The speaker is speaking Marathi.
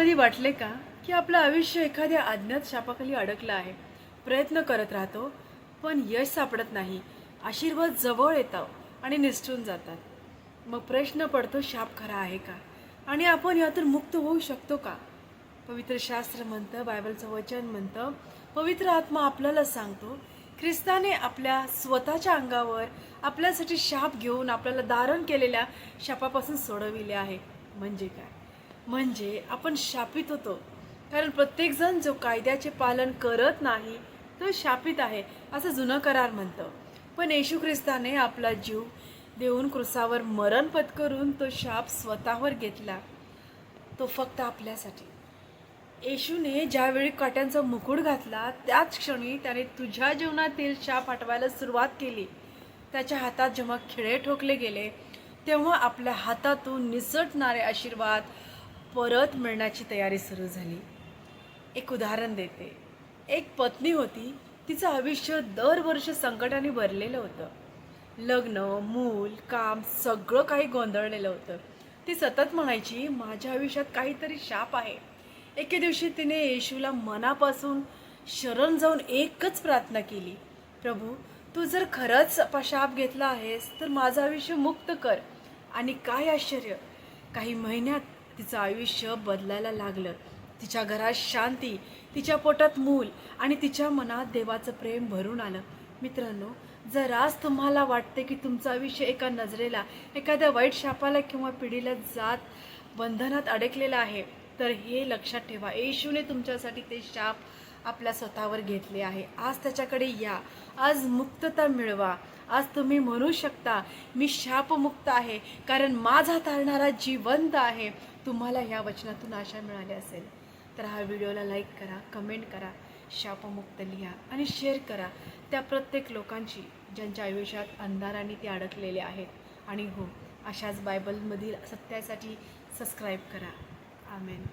कधी वाटले का की आपलं आयुष्य एखाद्या अज्ञात शापाखाली अडकलं आहे? प्रयत्न करत राहतो पण यश सापडत नाही. आशीर्वाद जवळ येतात आणि निसटून जातात. मग प्रश्न पडतो शाप खरा आहे का? आणि आपण यातून मुक्त होऊ शकतो का? पवित्र शास्त्र म्हणतं बायबलचं वचन म्हणतं पवित्र आत्मा आपल्याला सांगतो ख्रिस्ताने आपल्या स्वतःच्या अंगावर आपल्यासाठी शाप घेऊन आपल्याला धारण केलेल्या शापापासून सोडविले आहे. म्हणजे काय? म्हणजे आपण शापित होतो. कारण प्रत्येकजण जो कायद्याचे पालन करत नाही तो शापित आहे असं जुनं करार म्हणतं. पण येशू ख्रिस्ताने आपला जीव देऊन क्रुसावर मरण पत्करून तो शाप स्वतःवर घेतला. तो फक्त आपल्यासाठी. येशूने ज्यावेळी काट्यांचा मुकुट घातला त्याच क्षणी त्याने तुझ्या जीवनातील शाप हटवायला सुरुवात केली. त्याच्या हातात जेव्हा खिळे ठोकले गेले तेव्हा आपल्या हातातून निसटणारे आशीर्वाद परत मिळण्याची तयारी सुरू झाली. एक उदाहरण देते. एक पत्नी होती. तिचं आयुष्य दरवर्ष संकटाने भरलेलं होतं. लग्न मूल काम सगळं काही गोंधळलेलं होतं. ती सतत म्हणायची माझ्या आयुष्यात काहीतरी शाप आहे. एके दिवशी तिने येशूला मनापासून शरण जाऊन एकच प्रार्थना केली. प्रभू तू जर खरंच शाप घेतला आहेस तर माझं आयुष्य मुक्त कर आणि काय आश्चर्य! काही महिन्यात तिचं आयुष्य बदलायला लागलं. तिच्या घरात शांती तिच्या पोटात मूल आणि तिच्या मनात देवाचं प्रेम भरून आलं. मित्रांनो जर आज तुम्हाला वाटते की तुमचं आयुष्य एका नजरेला एखाद्या वाईट शापाला किंवा पिढीला जात बंधनात अडकलेलं आहे तर हे लक्षात ठेवा. येशूने तुमच्यासाठी ते शाप आपल्या स्वतःवर घेतले आहे. आज त्याच्याकडे या. आज मुक्तता मिळवा. आज तुम्ही म्हणू शकता मी शापमुक्त आहे कारण माझा तारणारा जिवंत आहे. तुम्हाला ह्या वचनातून आशा मिळाली असेल. तर हा व्हिडिओला लाईक करा कमेंट करा शापमुक्त लिहा आणि शेअर करा. त्या प्रत्येक लोकांची ज्यांच्या आयुष्यात अंधाराने ते अडकलेले आहेत. आणि हो अशाच बायबलमधील सत्यासाठी सबस्क्राईब करा. आमेन